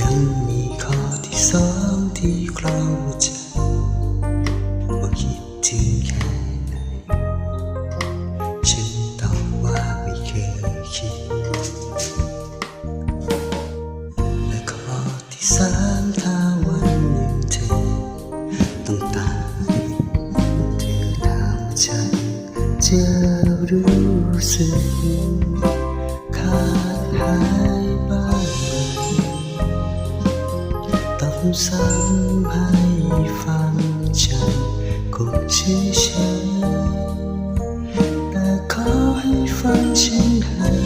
ยังมีข้อที่สองที่คลองใจว่าคิดถึงแค่ไหน ฉันตอบว่าไม่เคยคิด และข้อที่สามถ้าวันหนึ่งเธอต้องตายเธอถามฉันจะรู้สึกขาดหายบ้างไหมต้อง ซ้ำให้ฟังฉันคงเฉยๆแต่ขอให้ฟังฉันให้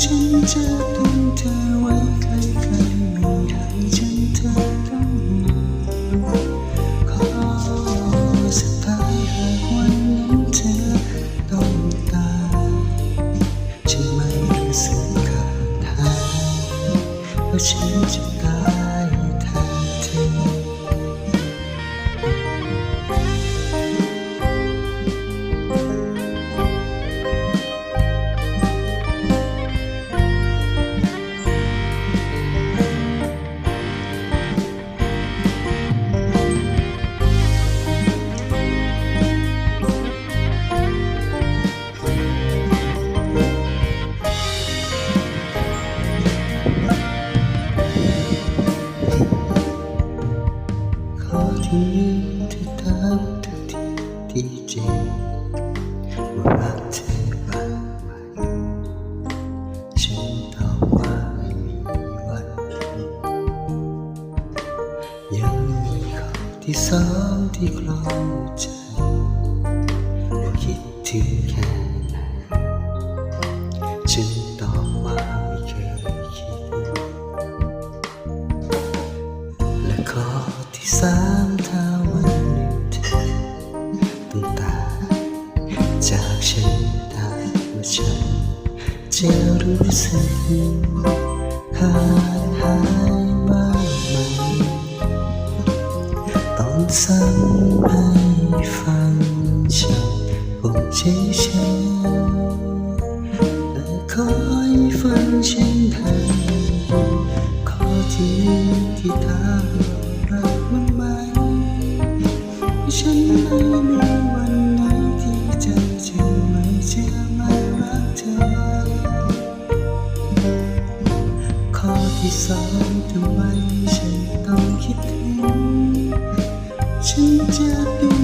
ฉันจะดึงเธอไว้ใกล้ๆไม่ให้ฉันเธอต้องห่วงข้อสุดท้ายหากวันนั้นเธอต้องตายฉันไม่รู้สึกขาดหายเพราะฉันจะตาย ขอที่ยืนที่ถามทุกทีที่จริงว่ารักเธอบ้างไหมฉันตอบว่าไม่มีวันยังมีข้อที่สองที่คลองใจว่าคิดถึงแค่ ตา จากฉันได้ว่าฉันจะรู้สึกขาดหายบ้างไหมตองซ้ำให้ฟังฉันผมเฉยๆและคอยฟังฉันให้ดีข้อที่ที่ถามว่ารักมันไหมฉันไม่มี ที่สองทำไมฉันต้องคิดถึงฉันจะเป็น